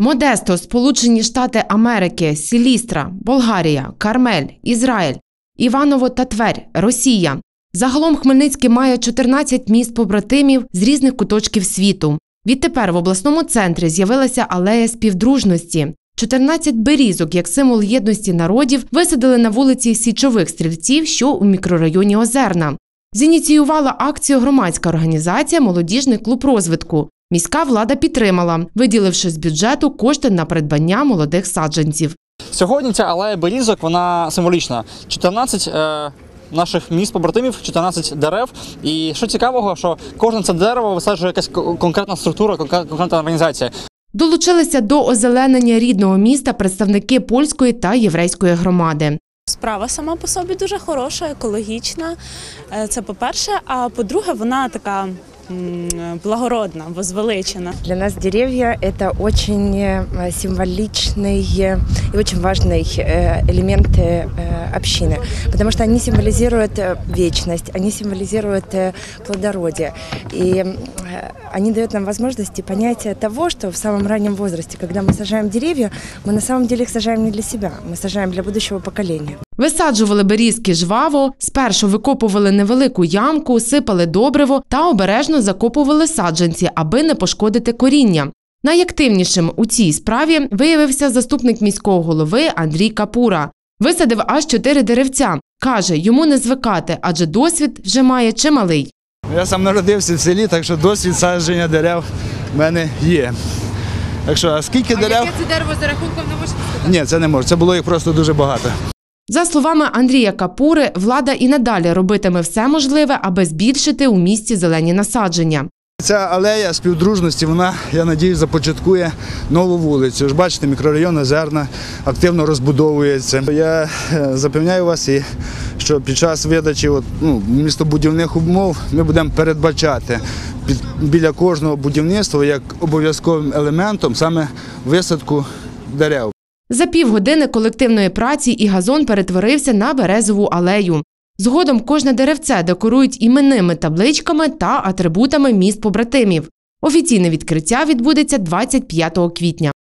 Модесто, Сполучені Штати Америки, Сілістра, Болгарія, Кармель, Ізраїль, Іваново та Тверь, Росія. Загалом Хмельницький має 14 міст побратимів з різних куточків світу. Відтепер в обласному центрі з'явилася алея співдружності. 14 берізок, як символ єдності народів, висадили на вулиці Січових стрільців, що у мікрорайоні Озерна. Зініціювала акцію громадська організація Молодіжний клуб розвитку. Міська влада підтримала, виділивши з бюджету кошти на придбання молодих саджанців. Сьогодні ця алея берізок вона символічна. 14 е, наших міст побратимів, 14 дерев. І що цікавого, що кожне це дерево висаджує якась конкретна структура, конкре- конкретна організація. Долучилися до озеленення рідного міста представники польської та єврейської громади. Справа сама по собі дуже хороша, екологічна. Е, Це по-перше. А по-друге, вона така благородна, возвеличена. Для нас деревья – это очень э, символичный э, и очень важный э, элемент э, общины, потому что они символизируют э, вечность, они символизируют э, плодородие. И э, они дают нам возможность и понятие того, что в самом раннем возрасте, когда мы сажаем деревья, мы на самом деле их сажаем не для себя, мы сажаем для будущего поколения. Висаджували берізки жваво, спершу викопували невелику ямку, сипали добриво та обережно закопували саджанці, аби не пошкодити коріння. Найактивнішим у цій справі виявився заступник міського голови Андрій Капура. Висадив аж чотири деревця. Каже, йому не звикати, адже досвід вже має чималий. Я сам народився в селі, так що досвід садження дерев в мене є. Так що, а скільки дерев? це дерево за рахунком не можна Ні, це не може. Це було їх просто дуже багато. За словами Андрія Капури, влада і надалі робитиме все можливе, аби збільшити у місті зелені насадження. Ця алея співдружності, вона, я надіюсь, започаткує нову вулицю. Ж бачите, мікрорайон Озерна активно розбудовується. Я е, запевняю вас, що під час видачі ну, містобудівних умов ми будемо передбачати біля кожного будівництва як обов'язковим елементом саме висадку дерев. За півгодини колективної праці і газон перетворився на березову алею. Згодом кожне деревце декорують іменними табличками та атрибутами міст побратимів. Офіційне відкриття відбудеться 25 квітня.